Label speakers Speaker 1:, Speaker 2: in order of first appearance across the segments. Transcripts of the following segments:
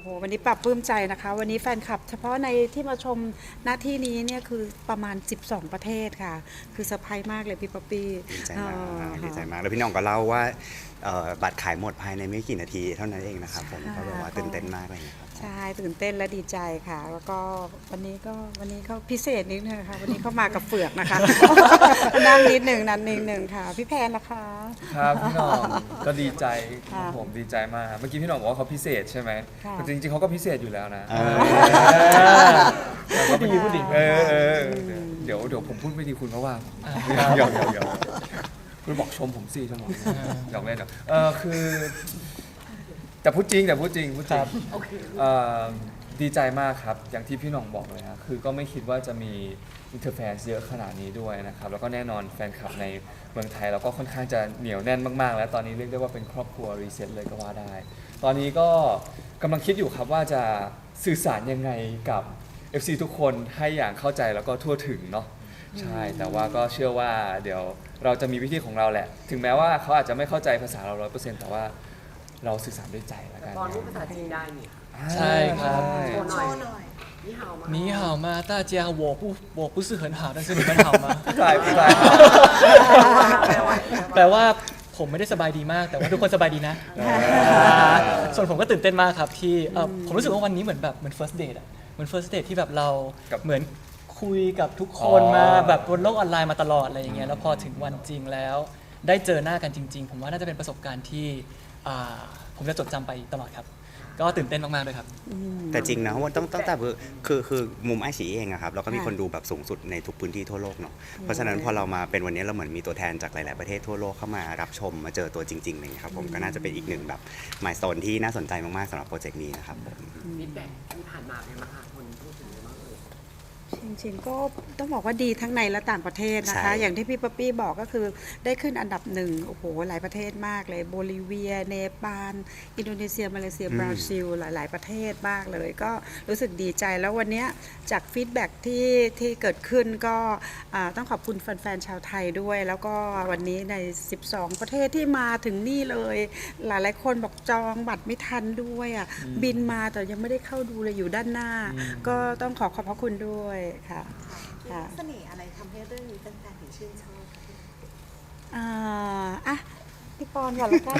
Speaker 1: โอ้โหวันนี้ปรับปลื้มใจนะคะ วันนี้แฟนคลับ เฉพาะในที่มาชมหน้าที่นี้เนี่ยคือประมาณ 12 ประเทศค่ะ คือเซอร์ไพรส์มากเลยพี่ป๊อปปี้
Speaker 2: ดีใจมาก
Speaker 1: อ๋อ
Speaker 2: ดีใจมาก แล้วพี่น้องก็เล่าว่าเอ่อบัตรขายหมดภายในไม่กี่นาทีเท่านั้นเองนะครับผม
Speaker 1: ค่ะ
Speaker 2: ก็แบบว่าตื่นเต้นมากเลยนะครับ
Speaker 1: ใช่ตื่นเต้นและดีใจค่ะ แล้วก็วันนี้ก็วันนี้เขาพิเศษนิดนึงค่ะ วันนี้เขามากับเฟือกนะคะ นั่งนิดหนึ่งนั่นนิดหนึ่งค่ะ พี่แพนนะคะ
Speaker 3: ครับพี่หน้องก็ดีใจ
Speaker 1: ค่ะ
Speaker 3: ผมดีใจมากครับเมื่อกี้พี่หน้องบอกว่าเขาพิเศษใช่ไหม
Speaker 1: ค่ะ
Speaker 3: แต่จริงๆเขาก็พิเศษอยู่แล้วนะ
Speaker 2: เออ
Speaker 3: พูดดีพูดดีเออเออเดี๋ยวเดี๋ยวผมพูดไม่ดีคุณเพราะว่าเดี๋ยวเดี๋ยวเดี๋ยวคุณบอกชมผมสิชมผมหยอกเล่นเหรอเออคือ แต่พูดจริงแต่พูดจริงพูดจริงเอ่อดีใจมากครับ อย่างที่พี่หน้องบอกเลยฮะคือก็ไม่คิดว่าจะมีอินเทอร์แฟนเยอะขนาดนี้ด้วยนะครับ แล้วก็แน่นอนแฟนคลับในเมืองไทยเราก็ค่อนข้างจะเหนียวแน่นมาก ๆ แล้วตอนนี้เรียกได้ว่าเป็นครอบครัวรีเซ็ตเลยก็ว่าได้ ตอนนี้ก็กำลังคิดอยู่ครับว่าจะสื่อสารยังไงกับ FC ทุกคนให้อย่างเข้าใจแล้วก็ทั่วถึงเนาะใช่ แต่ว่าก็เชื่อว่าเดี๋ยวเราจะมีวิธีของเราแหละ ถึงแม้ว่าเขาอาจจะไม่เข้าใจภาษาเราร้อยเปอร์เซ็นต์แต่ว่า เราสื่อสารด้วยใจแล้วกัน
Speaker 4: ตอนพูดภาษาจีนได้นี่
Speaker 3: ใช่ครับ
Speaker 4: โชว์หน่อยนี่เห่ามา
Speaker 5: 你好吗？大家，我不我不是很好，但是你们好吗？
Speaker 3: กลายกลาย
Speaker 5: แปลว่าผมไม่ได้สบายดีมาก แต่ว่าทุกคนสบายดีนะ ส่วนผมก็ตื่นเต้นมากครับที่เอ่อผมรู้สึกว่าวันนี้เหมือนแบบเหมือน first date อะเหมือน first date ที่แบบเราเหมือนคุยกับทุกคนมาแบบบนโลกออนไลน์มาตลอดอะไรอย่างเงี้ยแล้วพอถึงวันจริงแล้ว ได้เจอหน้ากันจริง ๆ ผมว่าน่าจะเป็นประสบการณ์ที่ อ่าผมจะจดจำไปตลอดครับ ก็ตื่นเต้นมากๆเลยครับ
Speaker 2: แต่จริงนะว่าต้องต้องแต่คือคือคือมุมไอซีเองอะครับเราก็มี
Speaker 1: ค่ะ
Speaker 2: คนดูแบบสูงสุดในทุกพื้นที่ทั่วโลกเนาะเพราะฉะนั้นพอเรามาเป็นวันนี้เราเหมือนมีตัวแทนจากหลาย ๆ ประเทศทั่วโลกเข้ามารับชมมาเจอตัวจริงๆอะไรอย่างเลยครับผมก็น่าจะเป็นอีกหนึ่งแบบมายส o นที่น่าสนใจมากๆสำหรับโปรเจกต์นี้นะครับผม
Speaker 4: ฟีดแบ็กที่ผ่านมาเป็นมาค่ะคนพูดถึงเยอะมากเลย
Speaker 1: จริงๆก็ต้องบอกว่าดีทั้งในและต่างประเทศนะคะ
Speaker 2: ใช่
Speaker 1: อย่างที่พี่ป๊อปปี้บอกก็คือได้ขึ้นอันดับหนึ่งโอ้โหหลายประเทศมากเลยโบลิเวีย เนปาลอินโดนีเซีย มาเลเซียบราซิล หลาย ๆ ประเทศมากเลย ก็รู้สึกดีใจแล้ววันเนี้ยจากฟีดแบ็กที่ที่เกิดขึ้นก็อ่าต้องขอบคุณแฟน ๆ ชาวไทยด้วย แล้วก็วันนี้ใน 12 ประเทศที่มาถึงนี่เลย หลาย ๆ คนบอกจองบัตรไม่ทันด้วยอะบินมาแต่ยังไม่ได้เข้าดูเลยอยู่ด้านหน้า ก็ต้องขอขอบพระคุณด้วยค่ะค่ะ
Speaker 6: เสน่ห์อะไรทำให้เรื่องนี้แฟนๆถึงชื่นชอบคะพี่
Speaker 1: อ่าอะพี่ปอนก่อนละกัน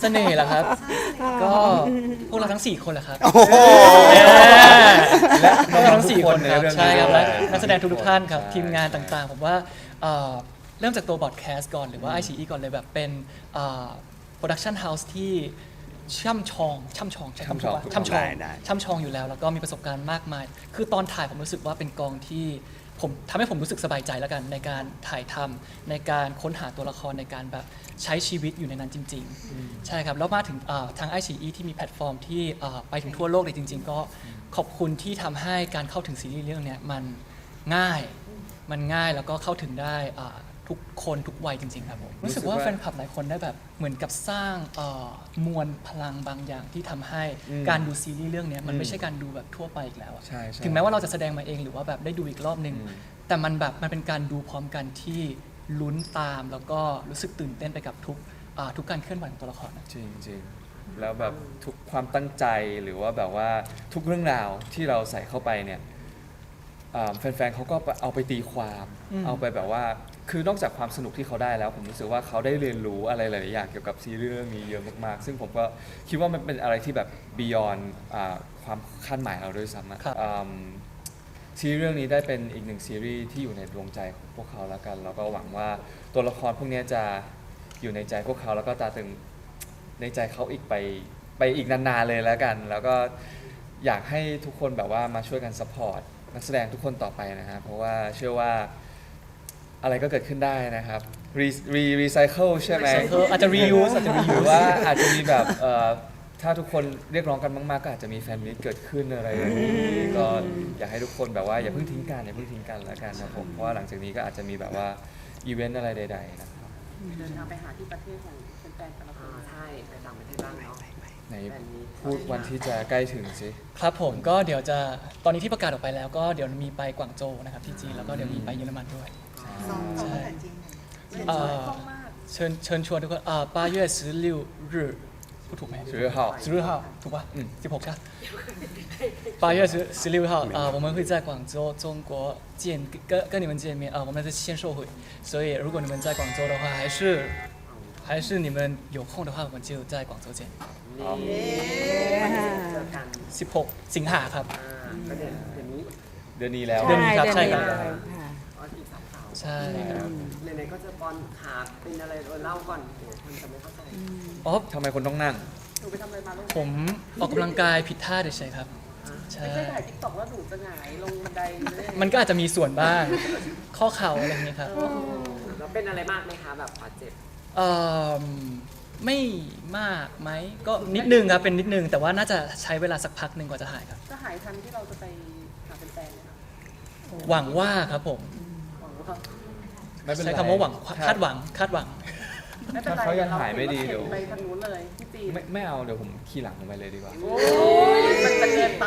Speaker 5: เสน่ห์เหรอครับ ก็พวกเราทั้ง 4 คนแหละครับ
Speaker 2: โอ้โห
Speaker 3: และน้
Speaker 5: น้
Speaker 3: อ
Speaker 5: องง
Speaker 3: ๆ
Speaker 5: ๆ
Speaker 3: ทุ
Speaker 5: สี่
Speaker 3: ก
Speaker 5: คน
Speaker 3: ใน
Speaker 5: ครับ
Speaker 3: เรื่อง
Speaker 5: ใช่ครับและ
Speaker 3: ด้วย
Speaker 5: นักแสดงทุกๆท่านครับ
Speaker 3: ใช่
Speaker 5: ทีมงานต่างๆ ผมว่าเอ่อเริ่มจากตัวบอดแคสต์ก่อนหรือว่า ICE ก่อนเลยแบบเป็นโปรดักชันเฮาส์ที่ ช่ำชองช่ำชองใช่คำถูกปะ
Speaker 3: ช่ำชอง
Speaker 5: ช่ำชอง
Speaker 2: ได้ได้
Speaker 5: ช่ำชองอยู่แล้ว แล้วก็มีประสบการณ์มากมาย คือตอนถ่ายผมรู้สึกว่าเป็นกองที่ผมทำให้ผมรู้สึกสบายใจแล้วกัน ในการถ่ายทำในการค้นหาตัวละครในการแบบใช้ชีวิตอยู่ในนั้นจริง ๆ ใช่ครับ แล้วมาถึงเอ่อทาง i อ e ที่มีแพลตฟอร์มที่เอ่อไปถึงทั่วโลกเลยจริง ๆ ก็ขอบคุณที่ทำให้การเข้าถึงซีรีส์เรื่องเนี้ยมันง่าย มันง่ายแล้วก็เข้าถึงได้อ่า ทุกคนทุกวัยจริง ๆ ครับผม รู้สึกว่าแฟนคลับหลายคนได้แบบเหมือนกับสร้างเอ่อมวลพลังบางอย่างที่ทำให้
Speaker 3: อืม
Speaker 5: การดูซีรีส์เรื่องเนี้ยมันไม่ใช่การดูแบบทั่วไปอีกแล้วอะ
Speaker 3: ใช่ใช่
Speaker 5: ถึงแม้ว่าเราจะแสดงมาเองหรือว่าแบบได้ดูอีกรอบนึง
Speaker 3: อืม
Speaker 5: แต่มันแบบมันเป็นการดูพร้อมกันที่ลุ้นตาม แล้วก็รู้สึกตื่นเต้นไปกับทุกอ่าทุกการเคลื่อนไหวของตัวละครนะ
Speaker 3: จริงจริงแล้วแบบทุกความตั้งใจหรือว่าแบบว่าทุกเรื่องราวที่เราใส่เข้าไปเนี่ยอ่าแฟนๆเขาก็เอาไปตีความ
Speaker 5: อืม
Speaker 3: เอาไปแบบว่า คือนอกจากความสนุกที่เขาได้แล้ว ผมรู้สึกว่าเขาได้เรียนรู้อะไรหลายๆอย่างเกี่ยวกับซีรีส์เรื่องนี้เยอะมากๆ ซึ่งผมก็คิดว่ามันเป็นอะไรที่แบบ beyond อ่าความคาดหมายเราด้วยซ้ำอะ
Speaker 5: ครับ
Speaker 3: อืมซีรีส์เรื่องนี้ได้เป็นอีกหนึ่งซีรีส์ที่อยู่ในดวงใจของพวกเขาแล้วกัน แล้วก็หวังว่าตัวละครพวกเนี้ยจะอยู่ในใจพวกเขาแล้วก็ตราตรึงในใจเขาอีกไปไปอีกนานๆเลยแล้วกัน แล้วก็อยากให้ทุกคนแบบว่ามาช่วยกันซัพพอร์ตนักแสดงทุกคนต่อไปนะฮะเพราะว่าเชื่อว่า อะไรก็เกิดขึ้นได้นะครับรีรีรีไซเคิลใช่ไหม
Speaker 5: Recycle อาจจะ reuse อาจจะ
Speaker 3: หรือ
Speaker 5: reuse
Speaker 3: ว่าอาจจะมีแบบเอ่อถ้าทุกคนเรียกร้องกันมาก ๆ ก็อาจจะมีแฟนมิตเกิดขึ้นอะไรอย่างนี้ก็อยากให้ทุกคนแบบว่าอย่าเพิ่งทิ้งกันอย่าเพิ่งทิ้งกันแล้วกันนะผมเพราะว่าหลังจากนี้ก็อาจจะมีแบบว่าอีเวนต์อะไรใด ๆ นะครับ
Speaker 4: เดินทางไปหาที่ประเทศของแฟนๆแต่ละคนใช่ไปต่างประเทศบ้างเนาะ
Speaker 3: ไหนพูดวันที่จะใกล้ถึงสิ
Speaker 5: ครับผมก็เดี๋ยวจะตอนนี้ที่ประกาศออกไปแล้วก็เดี๋ยวมีไปกวางโจวนะครับที่จีนแล้วก็เดี๋ยวมีไปเยอรมันด้วย
Speaker 6: ซ้อมซ้อมภาษาจีนหน่อย
Speaker 5: เอ่อ เชิญเชิญชวนทุกคนอ่า八月十六日พูดถูกไหม
Speaker 3: 十月号
Speaker 5: 十六号ถูกปะ
Speaker 3: อืม
Speaker 5: สิบหกใช่八月十十六号啊、我们会在广州中国见跟跟你们见面啊、我们是签售会，所以如果你们在广州的话，还是还是你们有空的话，我们就在广州见。
Speaker 4: เจอกัน
Speaker 5: 16 สิงหาครับ
Speaker 4: อ่าก็เดี๋ยวเดี๋ยวนี้
Speaker 3: เดือนนี้แล้ว
Speaker 5: เดือนนี้ครับใช่ครับ
Speaker 1: เดือนนี้เลยค่ะ
Speaker 5: ใช่ครับ
Speaker 4: ไหนๆก็จะบอลขาเป็นอะไรเออเล่าก่อนเดี๋ยวคนจะไม่เข้าใจ
Speaker 5: อ๋อ
Speaker 3: ทำไมคนต้องนั่ง
Speaker 4: หนูไปทำอะไรมาลูก
Speaker 5: ผมออกกำลังกายผิดท่าเฉยๆครับ ใช่
Speaker 4: ไม่ใช่ถ่ายทิกตอกว่าหนูจะหงายลงบันไดหรือยังไง
Speaker 5: มันก็อาจจะมีส่วนบ้าง ข้อเข่าอะไรอย่างเงี้ยครับ
Speaker 4: เออแล้วเป็นอะไรมากไหมคะแบบบาดเจ็บ
Speaker 5: เอ่อไม่มากไหมก็นิดนึงครับเป็นนิดนึง แต่ว่าน่าจะใช้เวลาสักพักหนึ่งกว่าจะหายครับ
Speaker 4: จะหายทันที่เราจะไปหาเป็นแฟนไหมคะ
Speaker 5: หวังว่าครับผม
Speaker 4: หวังว่า
Speaker 3: ไม่เป็นไร
Speaker 5: ใช้คำว่าหวังคาดหวังคาดหวัง
Speaker 4: เถ้า
Speaker 3: เขายังหายไม่ดี
Speaker 4: เดี๋
Speaker 3: ยว
Speaker 4: ไปทางนู้นเลยพี่จีน
Speaker 3: ไม่ไม่เอาเดี๋ยวผมขี่หลังผมไปเลยดีกว่า
Speaker 4: โอ้ยมันจะเก
Speaker 6: ินไป